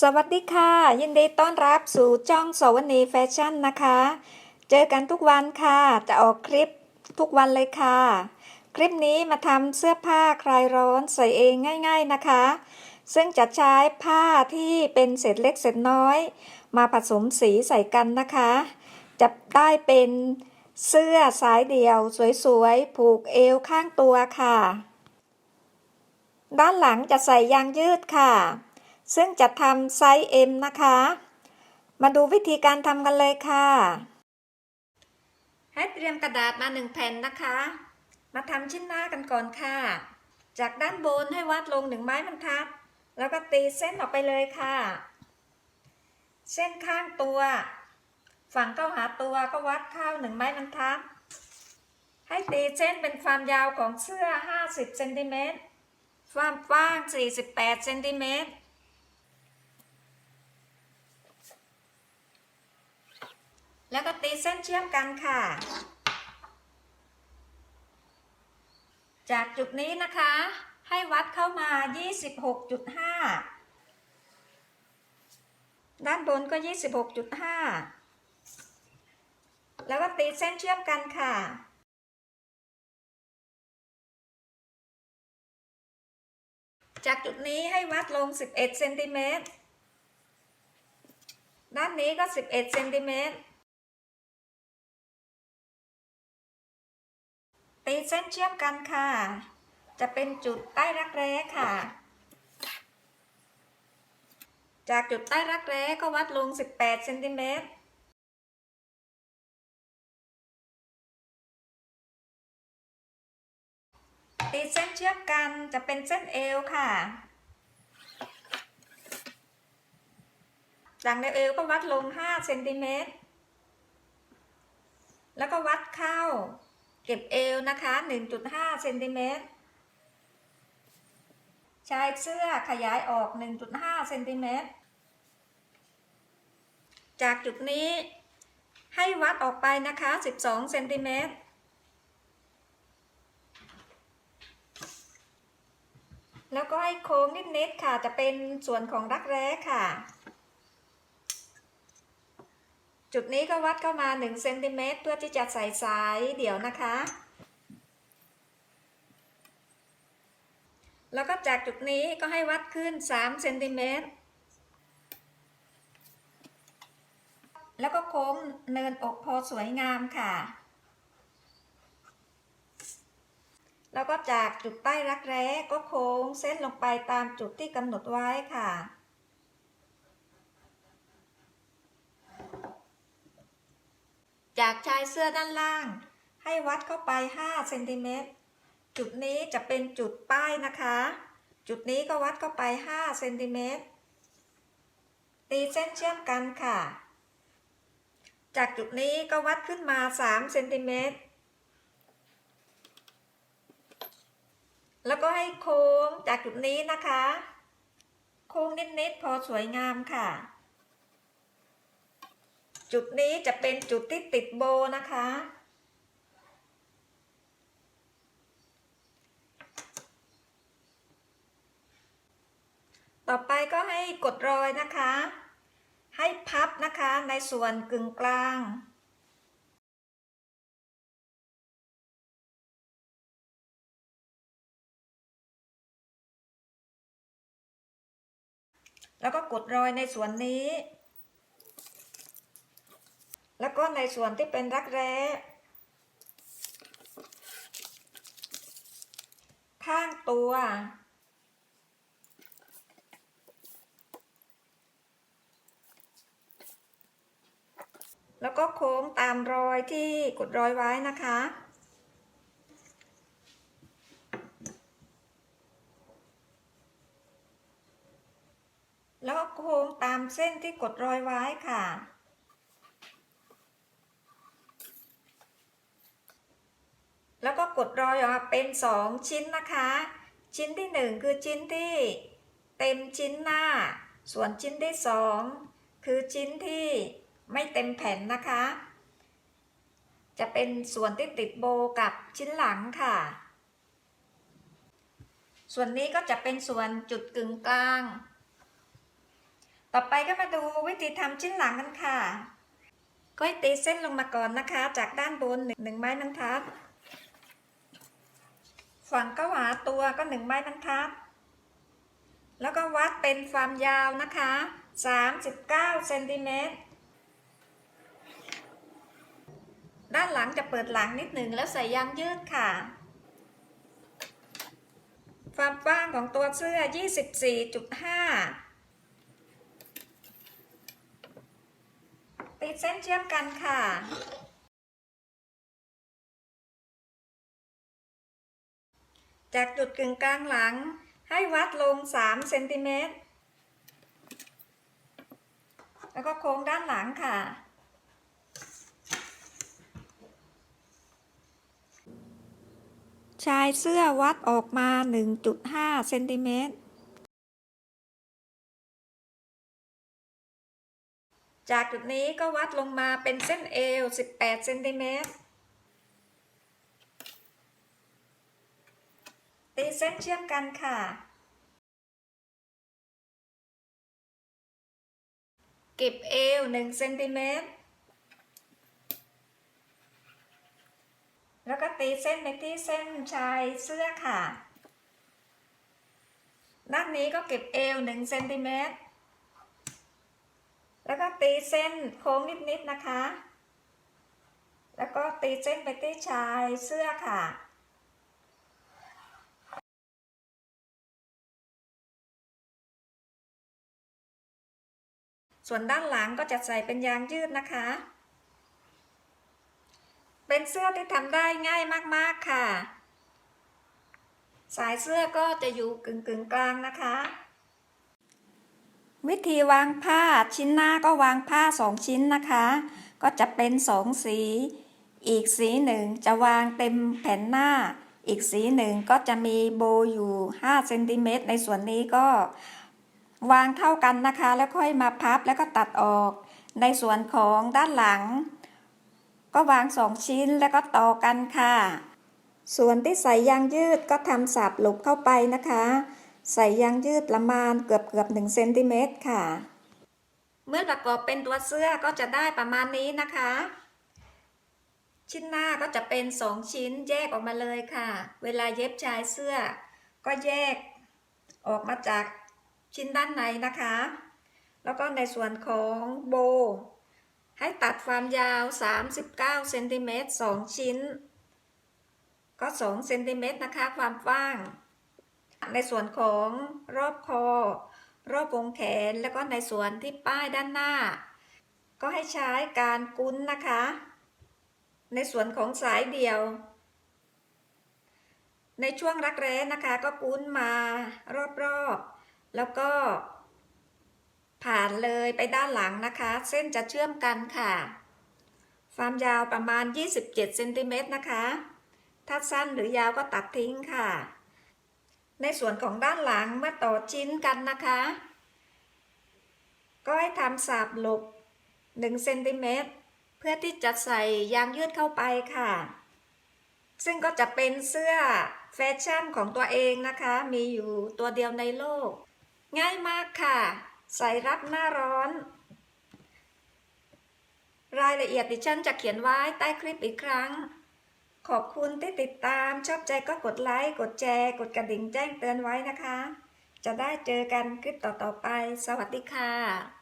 สวัสดีค่ะ ยินดีต้อนรับสู่จ้องสวนีแฟชั่นนะคะ เจอกันทุกวันค่ะ จะออกคลิปทุกวันเลยค่ะ คลิปนี้มาทำเสื้อผ้าคลายร้อนใส่เองง่าย ๆนะคะ ซึ่งจะใช้ผ้าที่เป็นเศษเล็กเศษน้อย มาผสมสีใส่กันนะคะ จะได้เป็นเสื้อสายเดี่ยวสวยๆ ผูกเอวข้างตัวค่ะ ด้านหลังจะใส่ยางยืดค่ะ ซึ่งจะทำไซส์ M นะคะ มาดูวิธีการทำกันเลยค่ะ ให้เตรียมกระดาษมาหนึ่งแผ่นนะคะ มาทำชิ้นหน้ากันก่อนค่ะ จากด้านบนให้วัดลงหนึ่งไม้บรรทัด แล้วก็ตีเส้นออกไปเลยค่ะ เส้นข้างตัว ฝั่งเข้าหาตัวก็วัดเข้าหนึ่งไม้บรรทัด ให้ตีเส้นเป็นความยาวของเสื้อ 50เซนติเมตรความกว้าง 48เซนติเมตร แล้วก็ตีเส้นเชื่อมกันค่ะ จากจุดนี้นะคะ ให้วัดเข้ามา 26.5 ด้านบนก็ 26.5 แล้วก็ตีเส้นเชื่อมกันค่ะจากจุดนี้ให้วัดลง 11เซนติเมตร ด้านนี้ก็ 11เซนติเมตร ตีเส้นเชื่อมกันค่ะ จะเป็นจุดใต้รักแร้ค่ะ จากจุดใต้รักแร้ก็วัดลง 18เซนติเมตรตีเส้นเชื่อมกันจะเป็นเส้นเอวค่ะ จากในเอวก็วัดลง5เซนติเมตร แล้วก็วัดเข้า เก็บเอวนะคะ 1.5เซนติเมตรชายเสื้อขยายออก 1.5เซนติเมตรจากจุดนี้ให้วัดออกไปนะคะ 12เซนติเมตรแล้วก็ให้โค้งนิดๆค่ะ จะเป็นส่วนของรักแร้ค่ะ จุดนี้ก็วัดเข้ามา1เซนติเมตรเพื่อที่จะใส่สายเดี่ยวนะคะ แล้วก็จากจุดนี้ก็ให้วัดขึ้น3เซนติเมตรแล้วก็โค้งเนินอกพอสวยงามค่ะ แล้วก็จากจุดใต้รักแร้ก็โค้งเส้นลงไปตามจุดที่กำหนดไว้ค่ะ จากชายเสื้อด้านล่าง ให้วัดเข้าไป5เซนติเมตรจุดนี้จะเป็นจุดป้ายนะคะ จุดนี้ก็วัดเข้าไป5เซนติเมตรตีเส้นเชื่อมกันค่ะ จากจุดนี้ก็วัดขึ้นมา3เซนติเมตรแล้วก็ให้โค้งจากจุดนี้นะคะ โค้งนิดๆพอสวยงามค่ะ จุดนี้จะเป็นจุดที่ติดโบนะคะ ต่อไปก็ให้กดรอยนะคะ ให้พับนะคะในส่วนกึ่งกลางแล้วก็กดรอยในส่วนนี้ แล้วก็ในส่วนที่เป็นรักแร้ข้างตัว แล้วก็โค้งตามรอยที่กดรอยไว้นะคะ แล้วก็โค้งตามเส้นที่กดรอยไว้ค่ะ แล้ว ก็กดรอยออกมาเป็น 2 ชิ้นนะคะ ชิ้นที่ 1 คือชิ้นที่เต็มชิ้นหน้า ส่วนชิ้นที่ 2 คือชิ้นที่ไม่เต็มแผ่นนะคะ จะเป็นส่วนที่ติดโบกับชิ้นหลังค่ะ ส่วนนี้ก็จะเป็นส่วนจุดกึ่งกลาง ต่อไปก็มาดูวิธีทำชิ้นหลังกันค่ะก้อยตีเส้นลงมาก่อนนะคะ จากด้านบนหนึ่งหนึ่งไม้บรรทัด ฝั่งก็หาตัวก็หนึ่งไม้บรรทัด แล้วก็วัดเป็นความยาวนะคะ39เซนติเมตรด้านหลังจะเปิดหลังนิดหนึ่งแล้วใส่ยางยืดค่ะ ความกว้างของตัวเสื้อ 24.5 ติดเส้นเชื่อมกันค่ะ จากจุดกึ่งกลางหลัง ให้วัดลง 3 เซนติเมตร แล้วก็โค้งด้านหลังค่ะ ชายเสื้อวัดออกมา 1.5 เซนติเมตร จากจุดนี้ก็วัดลงมาเป็นเส้นเอว 18 เซนติเมตร ตีเส้นเชื่อมกันค่ะ เก็บเอว1เซนติเมตร แล้วก็ตีเส้นไปที่เส้นชายเสื้อค่ะ ด้านนี้ก็เก็บเอว1เซนติเมตร แล้วก็ตีเส้นโค้งนิดๆนะคะ แล้วก็ตีเส้นไปที่ชายเสื้อค่ะ ส่วนด้านหลังก็จะใส่เป็นยางยืดนะคะ เป็นเสื้อที่ทำได้ง่ายมากๆค่ะ สายเสื้อก็จะอยู่กึ่งกึ่งๆกลางนะคะ วิธีวางผ้าชิ้นหน้าก็วางผ้าสองชิ้นนะคะ ก็จะเป็นสองสี อีกสีหนึ่งจะวางเต็มแผ่นหน้าอีกสีหนึ่งก็จะมีโบอยู่5เซนติเมตรในส่วนนี้ก็ วางเท่ากันนะคะ แล้วค่อยมาพับแล้วก็ตัดออก ในส่วนของด้านหลัง ก็วางสองชิ้นแล้วก็ต่อกันค่ะ ส่วนที่ใส่ยางยืดก็ทำสับหลบเข้าไปนะคะ ใส่ยางยืดประมาณเกือบเกือบหนึ่งเซนติเมตรค่ะ เมื่อประกอบเป็นตัวเสื้อก็จะได้ประมาณนี้นะคะ ชิ้นหน้าก็จะเป็นสองชิ้นแยกออกมาเลยค่ะ เวลาเย็บชายเสื้อ ก็แยกออกมาจาก ชิ้นด้านในนะคะ แล้วก็ในส่วนของโบ ให้ตัดความยาว 39เซนติเมตร2ชิ้น ก็2เซนติเมตรนะคะ ความกว้าง ในส่วนของรอบคอ รอบวงแขน แล้วก็ในส่วนที่ป้ายด้านหน้า ก็ให้ใช้การกุ้นนะคะ ในส่วนของสายเดี่ยวในช่วงรักแร้นะคะก็กุ้นมารอบๆ แล้วก็ ผ่านเลยไปด้านหลังนะคะ เส้นจะเชื่อมกันค่ะ ความยาวประมาณ 27เซนติเมตรนะคะ ถ้าสั้นหรือยาวก็ตัดทิ้งค่ะ ในส่วนของด้านหลังเมื่อต่อชิ้นกันนะคะ ก็ให้ทำสาบหลบ1เซนติเมตรเพื่อที่จะใส่ยางยืดเข้าไปค่ะ ซึ่งก็จะเป็นเสื้อแฟชั่นของตัวเองนะคะ มีอยู่ตัวเดียวในโลก ง่ายมากค่ะใส่รับหน้าร้อน รายละเอียดดิฉันจะเขียนไว้ใต้คลิปอีกครั้ง ขอบคุณที่ติดตามชอบใจก็กดไลค์ กดแชร์ กดกระดิ่งแจ้งเตือนไว้นะคะ จะได้เจอกันคลิปต่อๆไป สวัสดีค่ะ